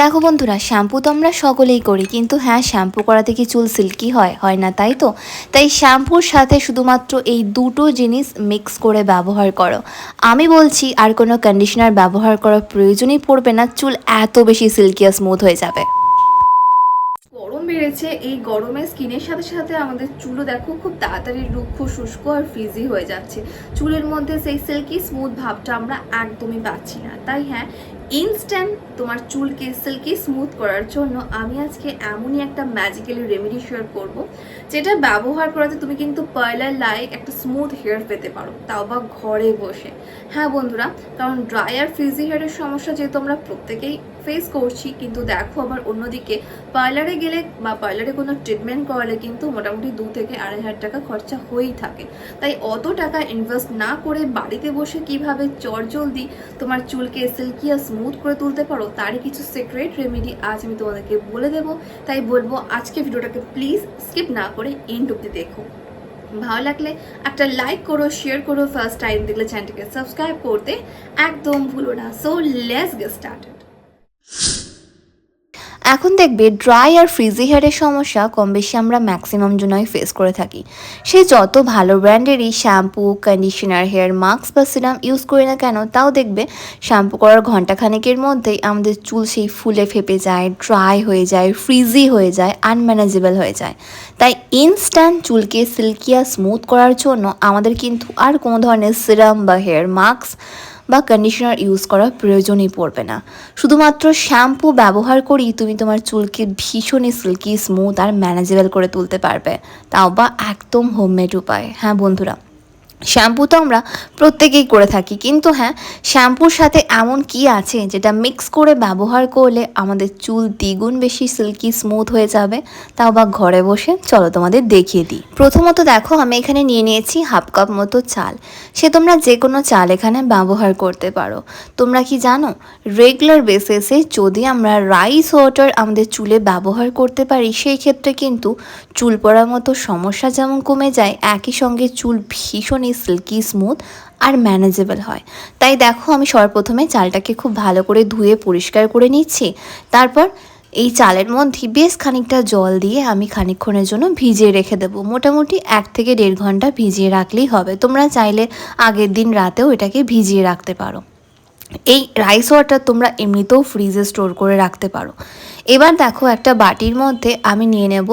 দেখো বন্ধুরা, শ্যাম্পু তো আমরা সকলেই করি, কিন্তু হ্যাঁ শ্যাম্পু করাতে কি চুল সিল্কি হয়? হয় না, তাই তো? তাই শ্যাম্পুর সাথে শুধুমাত্র এই দুটো জিনিস মিক্স করে ব্যবহার করো। আমি বলছি, আর কোনো কন্ডিশনার ব্যবহার করার প্রয়োজনই পড়বে না, চুল এত বেশি সিল্কি আর স্মুথ হয়ে যাবে। বেড়েছে এই গরমে স্কিনের সাথে সাথে আমাদের চুলও দেখো খুব তাড়াতাড়ি রুক্ষ, শুষ্ক আর ফ্রিজি হয়ে যাচ্ছে। চুলের মধ্যে সেই সিল্কি স্মুথ ভাবটা আমরা একদমই পাচ্ছি না। তাই হ্যাঁ ইনস্ট্যান্ট তোমার চুলকে সিল্কি স্মুথ করার জন্য আমি আজকে এমনই একটা ম্যাজিক্যালি রেমেডি শেয়ার করব, যেটা ব্যবহার করাতে তুমি কিন্তু পার্লার লাইক একটা স্মুথ হেয়ার পেতে পারো, তাও বা ঘরে বসে। হ্যাঁ বন্ধুরা, কারণ ড্রাই আর ফ্রিজি হেয়ারের সমস্যা যেহেতু আমরা প্রত্যেকেই ফেস করছি, কিন্তু দেখো আবার অন্যদিকে পার্লারে গেলে বা পার্লারে কোনো ট্রিটমেন্ট করালে কিন্তু মোটামুটি দু থেকে আড়াই হাজার টাকা খরচা হয়েই থাকে। তাই অত টাকা ইনভেস্ট না করে বাড়িতে বসে কীভাবে চটজলদি তোমার চুলকে সিল্কি আর স্মুথ করে তুলতে পারো তারই কিছু সিক্রেট রেমেডি আজ আমি তোমাদেরকে বলে দেবো। তাই বলব আজকে ভিডিওটাকে প্লিজ স্কিপ না করে এন্ড অব্দি দেখো। ভালো লাগলে একটা লাইক করো শেয়ার করো ফার্স্ট টাইম দেখলে চ্যানেলটিকে সাবস্ক্রাইব করতে একদম ভুলো না। সো লেটস গেট স্টার্টেড এখন দেখবে ড্রাই আর ফ্রিজি হেয়ারের সমস্যা কম বেশি আমরা ম্যাক্সিমাম জনই ফেস করে থাকি। সে যত ভালো ব্র্যান্ডেরই শ্যাম্পু কন্ডিশনার হেয়ার মাস্ক বা সিরাম ইউজ করি না কেন, তাও দেখবে শ্যাম্পু করার ঘন্টাখানেকের মধ্যেই আমাদের চুল সেই ফুলে ফেপে যায় ড্রাই হয়ে যায় ফ্রিজি হয়ে যায় আনম্যানেজেবল হয়ে যায়। তাই ইনস্ট্যান্ট চুলকে সিল্কি আর স্মুথ করার জন্য আমাদের কিন্তু আর কোনো ধরনের সিরাম বা হেয়ার মাস্ক বা কন্ডিশনার ইউজ করার প্রয়োজনই পড়বে না। শুধুমাত্র শ্যাম্পু ব্যবহার করেই তুমি তোমার চুলকে ভীষণই সিল্কি স্মুথ আর ম্যানেজেবল করে তুলতে পারবে। তাও বা একদম হোমমেড উপায়। হ্যাঁ বন্ধুরা শ্যাম্পু তো আমরা প্রত্যেকেই করে থাকি। কিন্তু হ্যাঁ শ্যাম্পুর সাথে এমন কি আছে যেটা মিক্স করে ব্যবহার করলে আমাদের চুল দ্বিগুণ বেশি সিল্কি স্মুথ হয়ে যাবে? তাও বা ঘরে বসে? চলো তোমাদের দেখিয়ে দিই। প্রথমত দেখো, আমি এখানে নিয়ে নিয়েছি হাফ কাপ মতো চাল। সে তোমরা যে কোনো চাল এখানে ব্যবহার করতে পারো। তোমরা কি জানো রেগুলার বেসিসে যদি আমরা রাইস ওয়াটার আমাদের চুলে ব্যবহার করতে পারি, সেই ক্ষেত্রে কিন্তু চুল পড়ার মতো সমস্যা যেমন কমে যায়, একই সঙ্গে চুল ভীষণই সিল্কি স্মুথ আর ম্যানেজেবল হয়। তাই দেখো আমি সর্বপ্রথমে চালটাকে খুব ভালো করে ধুয়ে পরিষ্কার করে নিচ্ছি। তারপর এই চালের মধ্যে বেশ খানিকটা জল দিয়ে আমি খানিকক্ষণের জন্য ভিজিয়ে রেখে দেবো। মোটামুটি এক থেকে দেড় ঘণ্টা ভিজিয়ে রাখলেই হবে। তোমরা চাইলে আগের দিন রাতেও এটাকে ভিজিয়ে রাখতে পারো। এই রাইস ওয়াটার তোমরা এমনিতেও ফ্রিজে স্টোর করে রাখতে পারো। এবার দেখো একটা বাটির মধ্যে আমি নিয়ে নেব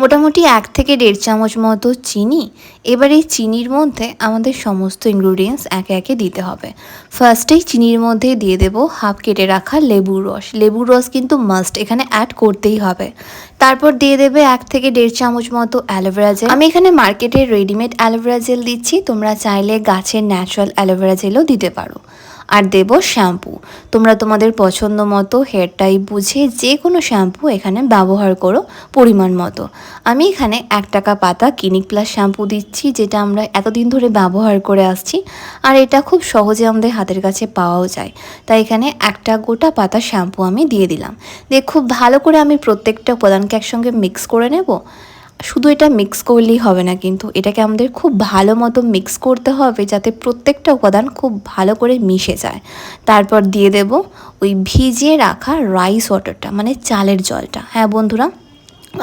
মোটামুটি এক থেকে দেড় চামচ মতো চিনি। এবার এই চিনির মধ্যে আমাদের সমস্ত ইনগ্রিডিয়েন্টস একে একে দিতে হবে। ফার্স্টেই চিনির মধ্যে দিয়ে দেব হাফ কেটে রাখা লেবুর রস। লেবুর রস কিন্তু মাস্ট এখানে অ্যাড করতেই হবে। তারপর দিয়ে দেবে এক থেকে দেড় চামচ মতো অ্যালোভেরা জেল আমি এখানে মার্কেটের রেডিমেড অ্যালোভেরা জেল দিচ্ছি, তোমরা চাইলে গাছের ন্যাচারাল অ্যালোভেরা জেলও দিতে পারো। আর দেব শ্যাম্পু। তোমরা তোমাদের পছন্দ মতো হেয়ার টাইপ বুঝে যে কোনো শ্যাম্পু এখানে ব্যবহার করো পরিমাণ মতো। আমি এখানে এক টাকা পাতা ক্লিনিক প্লাস শ্যাম্পু দিচ্ছি, যেটা আমরা এতদিন ধরে ব্যবহার করে আসছি আর এটা খুব সহজে আমাদের হাতের কাছে পাওয়াও যায়। তাই এখানে একটা গোটা পাতা শ্যাম্পু আমি দিয়ে দিলাম। দিয়ে খুব ভালো করে আমি প্রত্যেকটা উপাদানকে একসঙ্গে মিক্স করে নেব। শুধু এটা মিক্স করলেই হবে না, কিন্তু এটাকে আমাদের খুব ভালো মতো মিক্স করতে হবে যাতে প্রত্যেকটা উপাদান খুব ভালো করে মিশে যায়। তারপর দিয়ে দেব ওই ভিজিয়ে রাখা রাইস ওয়াটারটা মানে চালের জলটা। হ্যাঁ বন্ধুরা,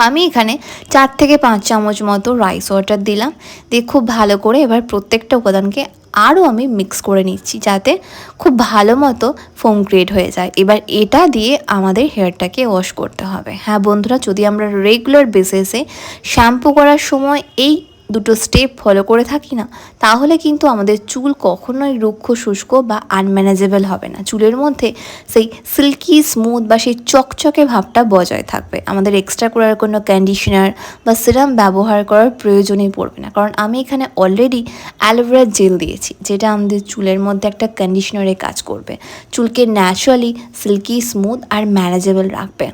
আমি এখানে চার থেকে পাঁচ চামচ মতো রাইস ওয়াটার দিলাম। দিয়ে খুব ভালো করে এবার প্রত্যেকটা উপাদানকে আরও আমি মিক্স করে নিচ্ছি যাতে খুব ভালো মতো ফোম ক্রিয়েট হয়ে যায়। এবার এটা দিয়ে আমাদের হেয়ারটাকে ওয়াশ করতে হবে। হ্যাঁ বন্ধুরা, যদি আমরা রেগুলার বেসিসে শ্যাম্পু করার সময় এই দুটো স্টেপ ফলো করে থাকি না, তাহলে কিন্তু আমাদের চুল কখনোই রুক্ষ, শুষ্ক বা আনম্যানেজেবল হবে না। চুলের মধ্যে সেই সিল্কি স্মুথ বা সেই চকচকে ভাবটা বজায় থাকবে। আমাদের এক্সট্রা করার কোনো কন্ডিশনার বা সিরাম ব্যবহার করার প্রয়োজনই পড়বে না। কারণ আমি এখানে অলরেডি অ্যালোভেরা জেল দিয়েছি, যেটা আমাদের চুলের মধ্যে একটা কন্ডিশনারে কাজ করবে। চুলকে ন্যাচারালি সিল্কি স্মুথ আর ম্যানেজেবল রাখবে।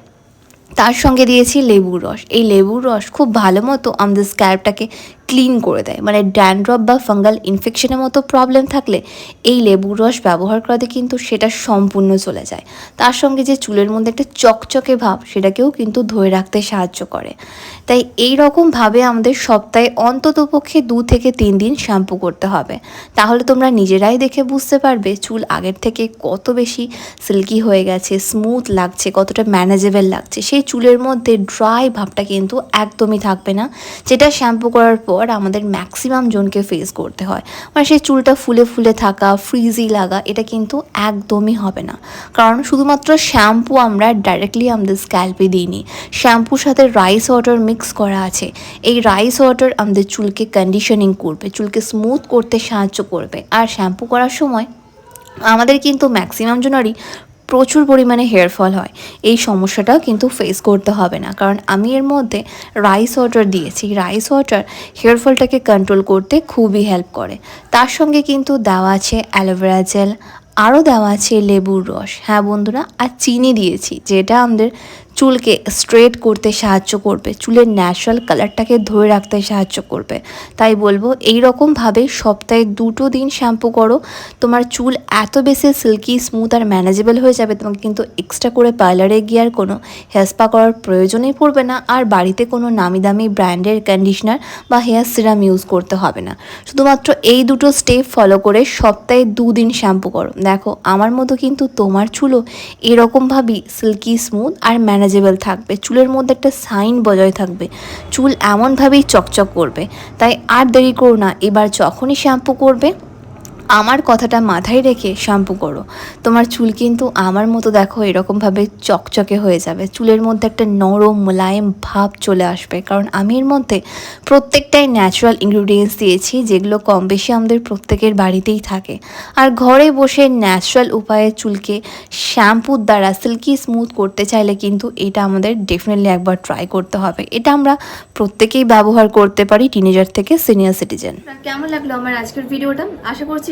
তার সঙ্গে দিয়েছি লেবুর রস। এই লেবুর রস খুব ভালো মতো আমাদের স্ক্যাল্পটাকে ক্লিন করে দেয়। মানে ড্যান্ড্রপ বা ফাঙ্গাল ইনফেকশনের মতো প্রবলেম থাকলে এই লেবুর রস ব্যবহার করাতে কিন্তু সেটা সম্পূর্ণ চলে যায়। তার সঙ্গে যে চুলের মধ্যে একটা চকচকে ভাব, সেটাকেও কিন্তু ধরে রাখতে সাহায্য করে। তাই এই রকমভাবে আমাদের সপ্তাহে অন্ততপক্ষে দু থেকে তিন দিন শ্যাম্পু করতে হবে। তাহলে তোমরা নিজেরাই দেখে বুঝতে পারবে চুল আগের থেকে কত বেশি সিল্কি হয়ে গেছে, স্মুথ লাগছে, কতটা ম্যানেজেবল লাগছে। সেই চুলের মধ্যে ড্রাই ভাবটা কিন্তু একদমই থাকবে না। যেটা শ্যাম্পু করার পর আমাদের ম্যাক্সিমাম জনকে ফেস করতে হয়। মানে সেই চুলটা ফুলে ফুলে থাকা ফ্রিজি লাগা, এটা কিন্তু একদমই হবে না। কারণ শুধুমাত্র শ্যাম্পু আমরা ডাইরেক্টলি আমাদের স্ক্যাল্পে দিইনি। শ্যাম্পুর সাথে রাইস ওয়াটার মিক্স করা আছে। এই রাইস ওয়াটার আমাদের চুলকে কন্ডিশনিং করবে, চুলকে স্মুথ করতে সাহায্য করবে। আর শ্যাম্পু করার সময় আমাদের কিন্তু ম্যাক্সিমাম জনেরই প্রচুর পরিমাণে হেয়ার ফল হয়। এই সমস্যাটা কিন্তু ফেস করতে হবে না। কারণ আমি এর মধ্যে রাইস ওয়াটার দিয়েছি। রাইস ওয়াটার হেয়ার ফলটাকে কন্ট্রোল করতে খুবই হেল্প করে। তার সঙ্গে কিন্তু দেওয়া আছে অ্যালোভেরা জেল আরও দেওয়া আছে লেবুর রস। হ্যাঁ বন্ধুরা, আর চিনি দিয়েছি, যেটা আমাদের চুলকে স্ট্রেট করতে সাহায্য করবে, চুলের ন্যাচারাল কালারটাকে ধরে রাখতে সাহায্য করবে। তাই বলব এই রকমভাবে সপ্তাহে দুটো দিন শ্যাম্পু করো। তোমার চুল এত বেশি সিল্কি স্মুথ আর ম্যানেজেবল হয়ে যাবে, তোমাকে কিন্তু এক্সট্রা করে পার্লারে গিয়ে আর কোনো হেয়ার স্পা করার প্রয়োজনই পড়বে না। আর বাড়িতে কোনো নামি দামি ব্র্যান্ডের কন্ডিশনার বা হেয়ার সিরাম ইউজ করতে হবে না। শুধুমাত্র এই দুটো স্টেপ ফলো করে সপ্তাহে দুদিন শ্যাম্পু করো। দেখো, আমার মতো কিন্তু তোমার চুলও এরকমভাবেই সিল্কি স্মুথ আর ম্যানেজেবল থাকবে। চুলের মধ্যে একটা সাইন বজায় থাকবে। চুল এমনভাবেই চকচক করবে। তাই আর দেরি করো না। এবার যখনই শ্যাম্পু করবে আমার কথাটা মাথায় রেখে শ্যাম্পু করো। তোমার চুল কিন্তু আমার মতো দেখো এরকমভাবে চকচকে হয়ে যাবে। চুলের মধ্যে একটা নরম, মোলায়েম ভাব চলে আসবে। কারণ আমি এর মধ্যে প্রত্যেকটাই ন্যাচারাল ইনগ্রিডিয়েন্টস দিয়েছি, যেগুলো কম বেশি আমাদের প্রত্যেকের বাড়িতেই থাকে। আর ঘরে বসে ন্যাচারাল উপায়ে চুলকে শ্যাম্পুর দ্বারা সিল্কি স্মুথ করতে চাইলে কিন্তু এটা আমাদের ডেফিনেটলি একবার ট্রাই করতে হবে। এটা আমরা প্রত্যেকেই ব্যবহার করতে পারি টিনেজার থেকে সিনিয়র সিটিজেন কেমন লাগল আমার আজকের ভিডিওটা? আশা করছি